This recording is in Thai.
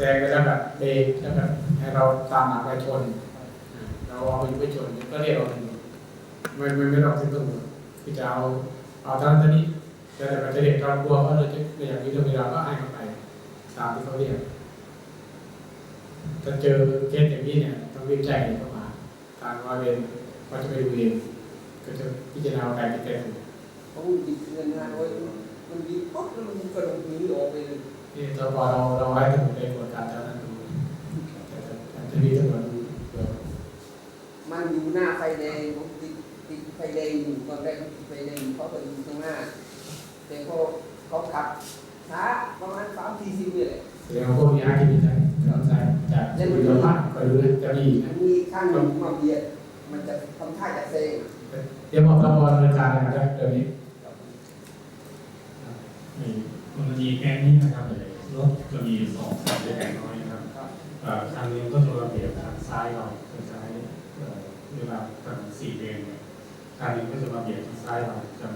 ซงไปแล้วแบบเบรกแล้วแบบให้เราตามหลังไปชนอ่าเราเอาไปไปชนก็เรียกเราถึงไม่ไม่ไม่ต้องถึงตำรวจที่จะเอาเอาเท่านั้นเท่านี้แต่แต่ประเด็นเรากลัวว่าเราจะไม่อยากมีเรื่องมีราวก็ให้เขาไปตามที่เขาเรียกถ้าเจอเคสอย่างนี้เนี่ยต้องรีบแจ้งเข้ามาทางร้อยเวรก็จะไปดูเองก็จะพิจารณาการที่แก้ถูกเขาดิเงินห้าร้อยมันดีปุ๊บแล้วมันกระโดดหนีออกไปเลยที่เราพอเราเราให้ตำรวจไปตรวจการเท่านั้นดูแต่แต่แต่ จะมีตำรวจดูเดี๋ยวมันอยู่หน้าไฟแดงผมติดติดไฟแดงอยู่ตอนแรกเขาติดไฟแดงเขาก็อยู่ข้างหน้าแต่เขาเขาขับช้าประมาณสามสี่สิบเนี่ยแหละแสดงว่าพวกนี้อาร์ตมีทั้งทั้งสายจากที่เราผ่านไปดูนะจะมีนะมันมีข้างหนึ่งมาเบียดมันจะทำท่าจะเซงเดี๋ยวผมรับรองดำเนินการเลยนะครับเดี๋ยวนี้ในกรณีแก๊งนี้นะครับรถจะมีสองคันด้วยกันน้อยนะครับเอ่อคันหนึงก็ ซ้ายเราทางซ้ายเวลาทางสี่เลนเนี่ยคันหนึงก็จะมาเบียดทางซ้ายเราจะ